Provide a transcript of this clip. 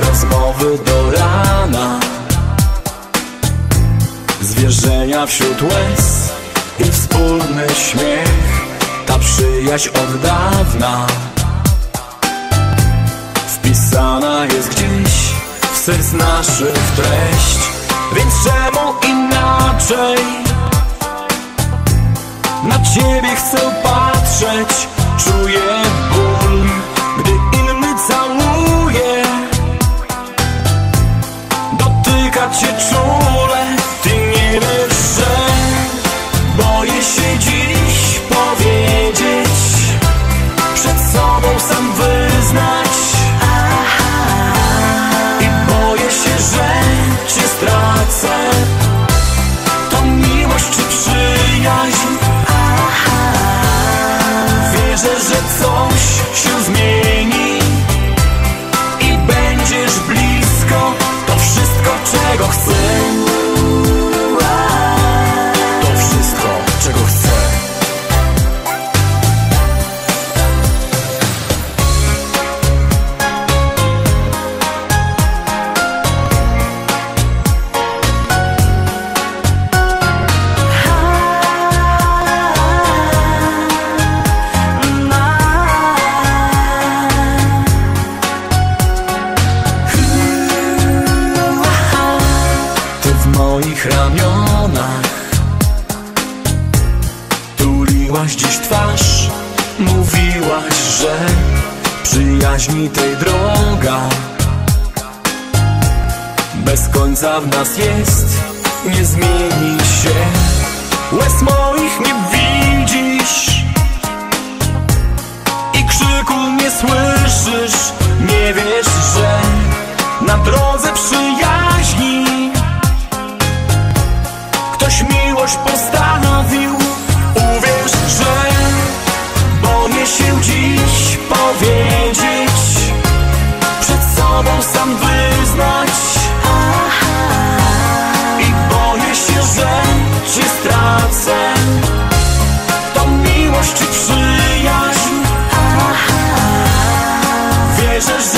rozmowy do rana. Zwierzenia wśród łez i wspólny śmiech. Ta przyjaźń od dawna. Wpisana jest gdzieś w serc naszych treść. Więc czemu inaczej? Na ciebie chcę patrzeć. Czuję ból, got you too. Moich ramionach. Tuliłaś dziś twarz Mówiłaś, że Przyjaźni tej droga. Bez końca w nas jest Nie zmieni się. Łez moich nie widzisz I krzyku nie słyszysz. Nie wiesz, że places